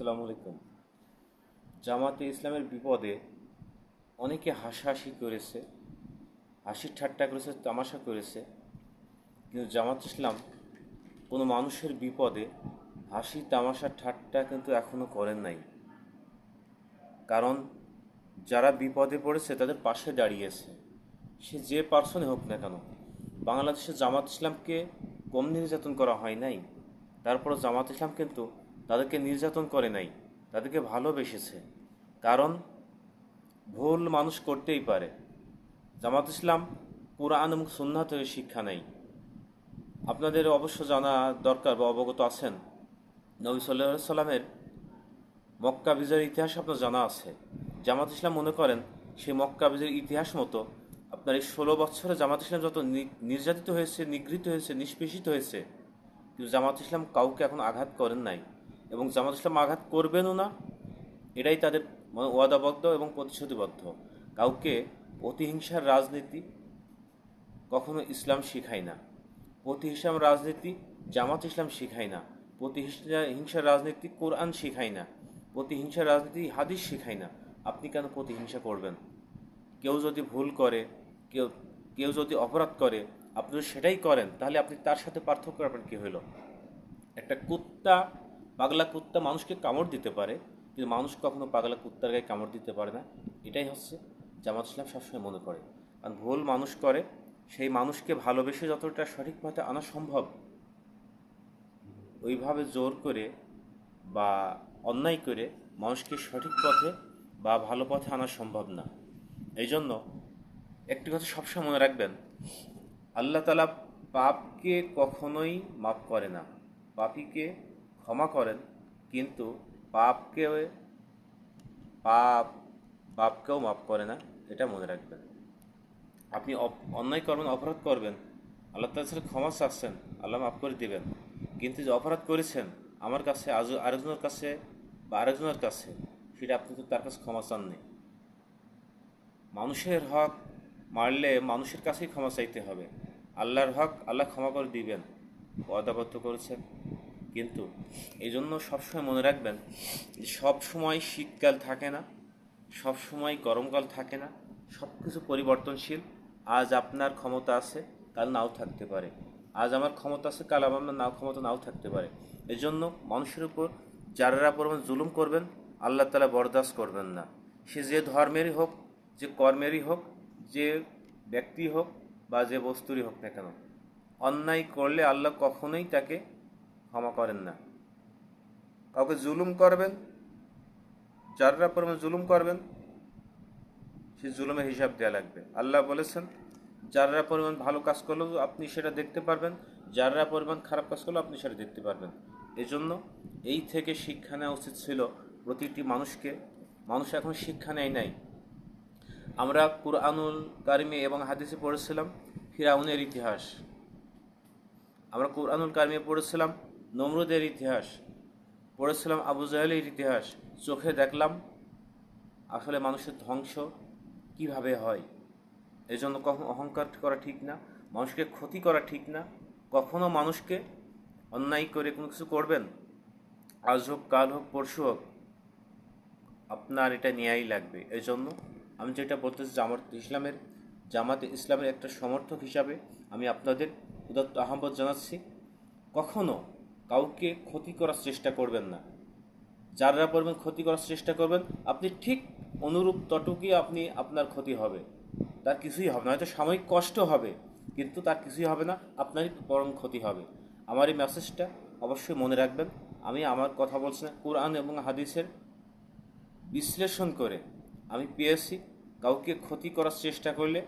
আসসালামু আলাইকুম। জামাতে ইসলামের বিপদে অনেকে হাসাহাসি করেছে, হাসির ঠাট্টা করেছে, তামাশা করেছে। কিন্তু জামাত ইসলাম কোনো মানুষের বিপদে হাসি, তামাশা, ঠাট্টা কিন্তু এখনও করেন নাই। কারণ যারা বিপদে পড়েছে, তাদের পাশে দাঁড়িয়েছে। সে যে পার্সনে হোক না কেন, বাংলাদেশে জামাত ইসলামকে কম নির্যাতন করা হয় নাই। তারপর জামাত ইসলাম কিন্তু তাদেরকে নির্যাতন করে নাই, তাদেরকে ভালোবেসেছে। কারণ ভুল মানুষ করতেই পারে। জামাত ইসলাম কোরআন এবং সুন্নাহ থেকে শিক্ষা নেই। আপনাদের অবশ্য জানা দরকার বা অবগত আছেন, নবী সাল্লাহ সাল্লামের মক্কা বিজয়ের ইতিহাস আপনার জানা আছে। জামাত ইসলাম মনে করেন সেই মক্কা বিজয়ের ইতিহাস মতো আপনার এই ষোলো বছরে জামাত ইসলাম যত নির্যাতিত হয়েছে, নিগৃহীত হয়েছে, নিষ্পেষিত হয়েছে, কিন্তু জামাত ইসলাম কাউকে এখন আঘাত করেন নাই। এবং জামাত ইসলাম আঘাত করবেনও না। এটাই তাদের মানে ওয়াদাবদ্ধ এবং প্রতিশ্রুতিবদ্ধ। কাউকে প্রতিহিংসার রাজনীতি কখনো ইসলাম শিখায় না। প্রতিহিংসার রাজনীতি জামাত ইসলাম শিখায় না। প্রতিহিংসা হিংসার রাজনীতি কোরআন শিখায় না। প্রতিহিংসার রাজনীতি হাদিস শিখায় না। আপনি কেন প্রতিহিংসা করবেন? কেউ যদি ভুল করে, কেউ কেউ যদি অপরাধ করে, আপনি সেটাই করেন, তাহলে আপনি তার সাথে পার্থক্য আপনার কী হলো? একটা কুত্তা পাগলা কুত্তা মানুষকে কামড় দিতে পারে, কিন্তু মানুষ কখনো পাগলা কুত্তার গায়ে কামড় দিতে পারে না। এটাই হচ্ছে জামাত ইসলাম সবসময় মনে করে। কারণ ভুল মানুষ করে, সেই মানুষকে ভালোবেসে যতটা সঠিক পথে আনা সম্ভব, ওইভাবে জোর করে বা অন্যায় করে মানুষকে সঠিক পথে বা ভালো পথে আনা সম্ভব না। এই জন্য একটি কথা সবসময় মনে রাখবেন, আল্লাহ তালা পাপকে কখনোই মাফ করে না। পাপীকে ক্ষমা করেন, কিন্তু পাপকে পাপ, পাপকেও মাফ করে না, এটা মনে রাখবেন। আপনি অন্যায় করবেন, অপরাধ করবেন, আল্লাহ তালা ক্ষমা চাচ্ছেন, আল্লাহ মাফ করে দিবেন। কিন্তু যে অপরাধ করেছেন, আমার কাছে, আজ, আরেকজনের কাছে বা আরেকজনের কাছে, সেটা আপনি তো তার কাছে ক্ষমা চাননি। মানুষের হক মারলে মানুষের কাছেই ক্ষমা চাইতে হবে। আল্লাহর হক আল্লাহ ক্ষমা করে দিবেন। ওয়াদাবদ্ধ করেছেন। কিন্তু এই জন্য সবসময় মনে রাখবেন যে সব সময় শীতকাল থাকে না সব সময় গরমকাল থাকে না সব কিছু পরিবর্তনশীল। আজ আপনার ক্ষমতা আছে, কাল নাও থাকতে পারে। আজ আমার ক্ষমতা আছে, কাল আমার নাও ক্ষমতা নাও থাকতে পারে। এই জন্য মানুষের উপর যারা পরিমাণ জুলুম করবেন, আল্লাহ তালা বরদাস্ত করবেন না। সে যে ধর্মেরই হোক, যে কর্মেরই হোক, যে ব্যক্তি হোক বা যে বস্তুরই হোক না কেন, অন্যায় করলে আল্লাহ কখনোই তাকে ক্ষমা করেন না। কাউকে জুলুম করবেন যারা পরিমাণ জুলুম করবেন, সে জুলুমের হিসাব দেওয়া লাগবে। আল্লাহ বলেছেন যারা পরিমাণ ভালো কাজ করলেও আপনি সেটা দেখতে পারবেন। যারা পরিমাণ খারাপ কাজ করলেও আপনি সেটা দেখতে পারবেন। এজন্য এই থেকে শিক্ষা নেওয়া উচিত ছিল প্রতিটি মানুষকে। মানুষ এখন শিক্ষা নেয় নাই। আমরা কুরআনুল কারিমে এবং হাদিসে পড়েছিলাম, ফিরাউনের ইতিহাস। আমরা কোরআনুল কারিমে পড়েছিলাম নমরুদের ইতিহাস, পড়েছিলাম আবু জাহেলের ইতিহাস, চোখে দেখলাম আসলে মানুষের ধ্বংস কীভাবে হয়। এই জন্য কখনো অহংকার করা ঠিক না, মানুষকে ক্ষতি করা ঠিক না। কখনো মানুষকে অন্যায় করে কোনো কিছু করবেন? আজ হোক, কাল হোক, পরশু হোক, আপনার এটা নেয়াই লাগবে। এই জন্য আমি যেটা বলতেছি, জামাত ইসলামের, জামাতে ইসলামের একটা সমর্থক হিসাবে আমি আপনাদের উদাত্ত আহ্বান জানাচ্ছি। কখনো কাউকে ক্ষতি করার চেষ্টা করবেন না। যারা পরিমাণ ক্ষতি করার চেষ্টা করবেন, আপনি ঠিক অনুরূপ তটুকুই আপনি আপনার ক্ষতি হবে। তার কিছুই হবে না, হয়তো সাময়িক কষ্ট হবে, কিন্তু তার কিছুই হবে না, আপনারই বরং ক্ষতি হবে। আমার এই মেসেজটা অবশ্যই মনে রাখবেন। আমি আমার কথা বলছি না, কোরআন এবং হাদিসের বিশ্লেষণ করে আমি পেয়েছি। কাউকে ক্ষতি করার চেষ্টা করলে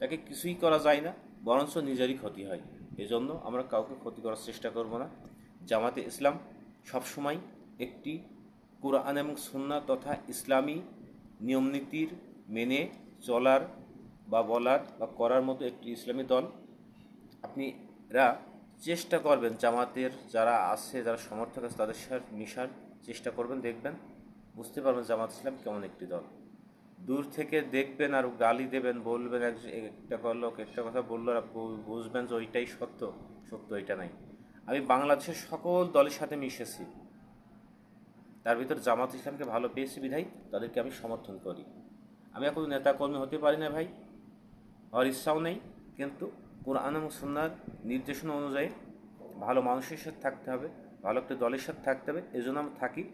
তাকে কিছুই করা যায় না, বরঞ্চ নিজেরই ক্ষতি হয়। এজন্য আমরা কাউকে ক্ষতি করার চেষ্টা করব না। জামাতে ইসলাম সবসময় একটি কোরআন এবং সুন্না তথা ইসলামী নিয়মনীতির মেনে চলার বা বলার বা করার মতো একটি ইসলামী দল। আপনিরা চেষ্টা করবেন জামাতের যারা আছে, যারা সমর্থক আছে, তাদের সাথে মিশার চেষ্টা করবেন, দেখবেন বুঝতে পারবেন জামাত ইসলাম কেমন একটি দল। দূর থেকে দেখবেন আর গালি দেবেন, বলবেন, এক- একটা লোক একটা কথা বলল আর বুঝবেন যে ওইটাই সত্য। সত্য ওইটা নাই। আমি বাংলাদেশের সকল দলের সাথে মিশেছি। তার ভিতর জামাত ইসলামকে ভালো পেয়েছি বিধাই তাদেরকে আমি সমর্থন করি। আমি এখন নেতা কর্মী হতে পারি না ভাই। হওয়ার ইচ্ছাও নেই, কিন্তু কোরআন এবং সন্ন্যার নির্দেশনা অনুযায়ী ভালো মানুষের সাথে থাকতে হবে, ভালো একটা দলের সাথে থাকতে হবে। এই জন্য আমি থাকি।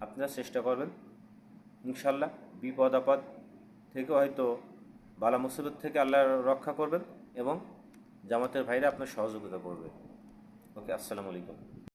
আপনারা চেষ্টা করবেন, ইনশাল্লাহ। বিপদ আপদ থেকে হয়তো বালা মুসিবত থেকে আল্লাহ রক্ষা করবেন এবং জামাতের ভাইরা আপনার সহযোগিতা করবে। ওকে, আসসালামু আলাইকুম।